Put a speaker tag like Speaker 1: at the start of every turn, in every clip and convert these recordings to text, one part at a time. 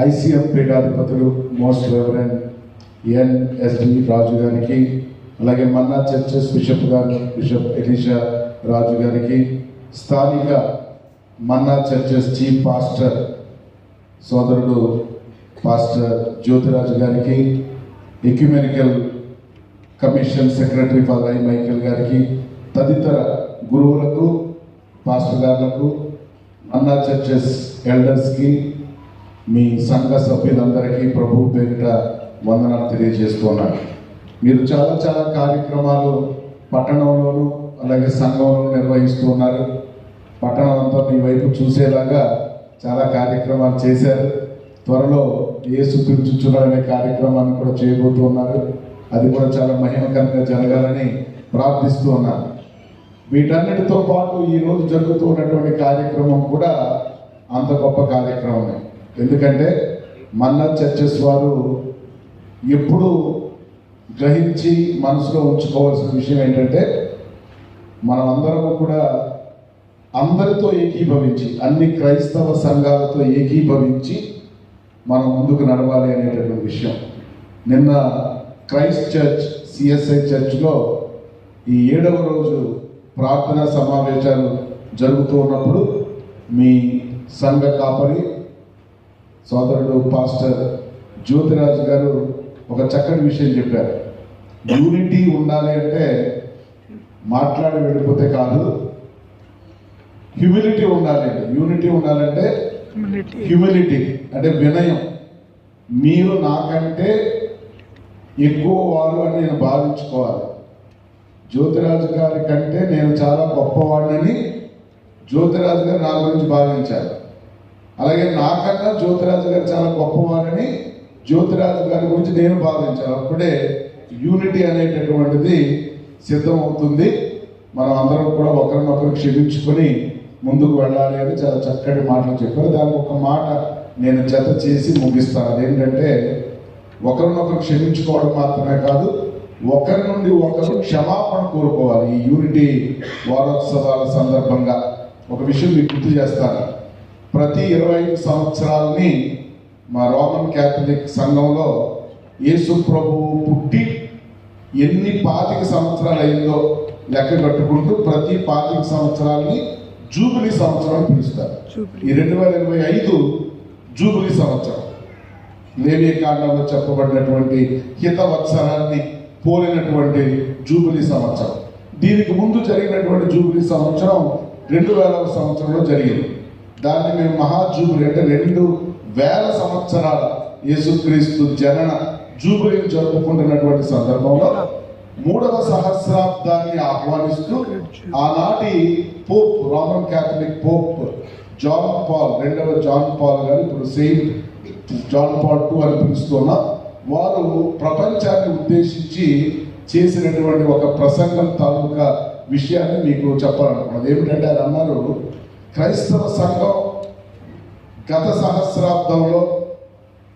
Speaker 1: ICM పీఠాధిపతులు most reverend NSD Raju గారికి అలాగే మన్నా చర్చెస్ బిషప్ గారు బిషప్ ఎలీషా రాజు గారికి స్థానిక మన్నా చర్చెస్ చీఫ్ పాస్టర్ సోదరుడు పాస్టర్ జ్యోతిరాజు గారికి ecumenical commission secretary father I Michael గారికి తదితర గురువులకు పాస్టర్ గారులకు మన్నా చర్చెస్ ఎల్డర్స్కి మీ సంఘ సభ్యులందరికీ ప్రభు పేరిట వందనాలు తెలియజేస్తున్నాను మీరు చాలా చాలా కార్యక్రమాలు పట్టణంలోను అలాగే సంఘంలో నిర్వహిస్తూ ఉన్నారు. పట్టణం అంతా మీ వైపు చూసేలాగా చాలా కార్యక్రమాలు చేశారు. త్వరలో ఏసు పిలుచుచున్నాడనే కార్యక్రమాన్ని కూడా చేయబోతున్నారు అది కూడా చాలా మహిమకరంగా జరగాలని ప్రార్థిస్తూ ఉన్నాను. వీటన్నిటితో పాటు ఈరోజు జరుగుతూ ఉన్నటువంటి కార్యక్రమం కూడా అంత గొప్ప కార్యక్రమమే. ఎందుకంటే మన్న చర్చెస్ వారు ఎప్పుడు గ్రహించి మనసులో ఉంచుకోవాల్సిన విషయం ఏంటంటే మనం అందరం కూడా అందరితో ఏకీభవించి అన్ని క్రైస్తవ సంఘాలతో ఏకీభవించి మనం ముందుకు నడవాలి అనేటటువంటి విషయం. నిన్న క్రైస్ట్ చర్చ్ సిఎస్ఐ చర్చ్లో ఈ ఏడవ రోజు ప్రార్థనా సమావేశాలు జరుగుతూ ఉన్నప్పుడు మీ సంఘ కాపరి సోదరుడు పాస్టర్ జ్యోతిరాజు గారు ఒక చక్కటి విషయం చెప్పారు. యూనిటీ ఉండాలి అంటే మాట్లాడి వెళ్ళిపోతే కాదు హ్యూమిలిటీ ఉండాలి యూనిటీ ఉండాలంటే హ్యూమిలిటీ అంటే వినయం. మీరు నాకంటే ఎక్కువ వారు అని నేను భావించుకోవాలి. జ్యోతిరాజు గారి కంటే నేను చాలా గొప్పవాడినని జ్యోతిరాజు గారు నా గురించి భావించారు. అలాగే నాకన్నా జ్యోతిరాజు గారు చాలా గొప్పవారని జ్యోతిరాజు గారి గురించి నేను భావించాను. అప్పుడే యూనిటీ అనేటటువంటిది సిద్ధం అవుతుంది మనం అందరం కూడా ఒకరినొకరు క్షమించుకొని ముందుకు వెళ్ళాలి అని చాలా చక్కటి మాటలు చెప్పారు. దానికి ఒక మాట నేను జత చేసి ముగిస్తాను. అదేంటంటే ఒకరినొకరు క్షమించుకోవడం మాత్రమే కాదు ఒకరి నుండి ఒకరు క్షమాపణ కోరుకోవాలి ఈ యూనిటీ వారోత్సవాల సందర్భంగా. ఒక విషయం మీకు గుర్తు చేస్తాను. ప్రతి ఇరవై ఐదు సంవత్సరాలని మా రోమన్ క్యాథలిక్ సంఘంలో యేసు ప్రభువు పుట్టి ఎన్ని పాతిక సంవత్సరాలు అయిందో లెక్క కట్టుకుంటూ ప్రతి పాతిక సంవత్సరాలని జూబిలీ సంవత్సరం పిలుస్తారు. ఈ రెండు వేల ఇరవై ఐదు జూబిలీ సంవత్సరం. లేవీ కాండంలో చెప్పబడినటువంటి హితవత్సరాన్ని పోలినటువంటి జూబిలీ సంవత్సరం. దీనికి ముందు జరిగినటువంటి జూబిలీ సంవత్సరం రెండు వేల సంవత్సరంలో జరిగింది. దాన్ని మేము మహా అంటే రెండు వేల సంవత్సరాల యేసుక్రీస్తు జనన జూబిలీని జరుపుకుంటున్నటువంటి సందర్భంలో మూడవ సహస్రాబ్దాన్ని ఆహ్వానిస్తూ ఆనాటి pope Roman Catholic pope John Paul రెండవ జాన్ పాల్ గారు ఇప్పుడు సెయింట్ జాన్ పాల్ టూ అని పిలుస్తున్నా వారు ప్రపంచాన్ని ఉద్దేశించి చేసినటువంటి ఒక ప్రసంగం తాలూకా విషయాన్ని మీకు చెప్పాలనుకున్నది. ఏమిటంటే ఆయన అన్నారు క్రైస్తవ సంఘం గత సహస్రాబ్దంలో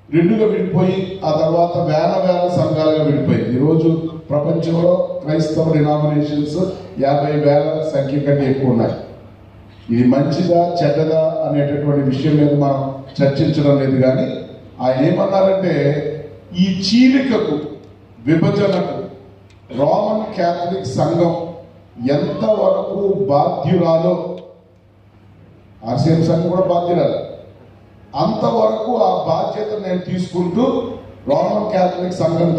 Speaker 1: రెండుగా విడిపోయి ఆ తర్వాత వేల వేల సంఘాలుగా విడిపోయింది. ఈరోజు ప్రపంచంలో క్రైస్తవ డినామినేషన్స్ యాభై వేల సంఖ్య కంటే ఎక్కువ ఉన్నాయి. ఇది మంచిదా చెడ్డదా అనేటటువంటి విషయం మీద మనం చర్చించడం లేదు కానీ ఆయన ఏమన్నారంటే ఈ చీలికకు విభజనకు రోమన్ క్యాథలిక్ సంఘం ఎంతవరకు బాధ్యురాలో ఆర్సీఎం సంఘం కూడా బాధ్యురాలు. అంతవరకు ఆ బాధ్యత నేను తీసుకుంటూ రోమన్ క్యాథలిక్ సంఘం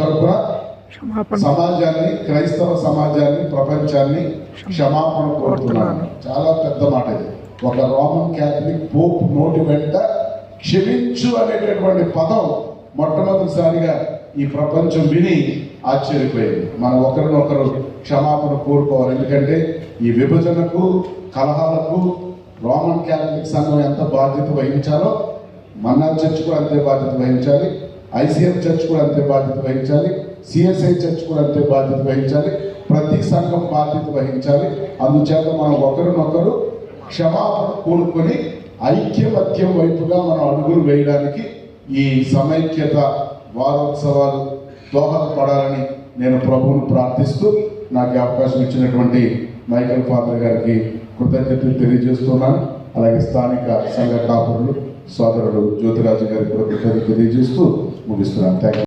Speaker 2: క్షమాపణ.
Speaker 1: సమాజాన్ని క్రైస్తవ సమాజాన్ని ప్రపంచాన్ని క్షమాపణ కోరుతున్నాను. చాలా పెద్ద మాట ఇది. ఒక రోమన్ క్యాథలిక్ పోప్ నోటి వెంట క్షమించు అనేటటువంటి పదం మొట్టమొదటిసారిగా ఈ ప్రపంచం విని ఆశ్చర్యపోయింది. మనం ఒకరినొకరు క్షమాపణ కోరుకోవాలి. ఎందుకంటే ఈ విభజనకు కలహాలకు రోమన్ క్యాథలిక్ సంఘం ఎంత బాధ్యత వహించాలో మన్నా చర్చ్ కూడా అంతే బాధ్యత వహించాలి ఐసీఎఫ్ చర్చ్ కూడా అంతే బాధ్యత వహించాలి సిఎస్ఐ చర్చ్ కూడా అంతే బాధ్యత వహించాలి ప్రతి సంఘం బాధ్యత వహించాలి. అందుచేత మనం ఒకరినొకరు క్షమాపణ కూడుకొని ఐక్యమత్యం వైపుగా మనం అడుగులు వేయడానికి ఈ సమైక్యత వారోత్సవాలు దోహదపడాలని నేను ప్రభువును ప్రార్థిస్తూ నాకు అవకాశం ఇచ్చినటువంటి మైకల్ ఫాదర్ గారికి కృతజ్ఞతలు తెలియజేస్తున్నాను అలాగే స్థానిక సంఘ కాపురులు సోదరుడు జ్యోతిరాజు గారికి కూడా కృతజ్ఞతలు తెలియజేస్తూ ముగిస్తున్నాను థ్యాంక్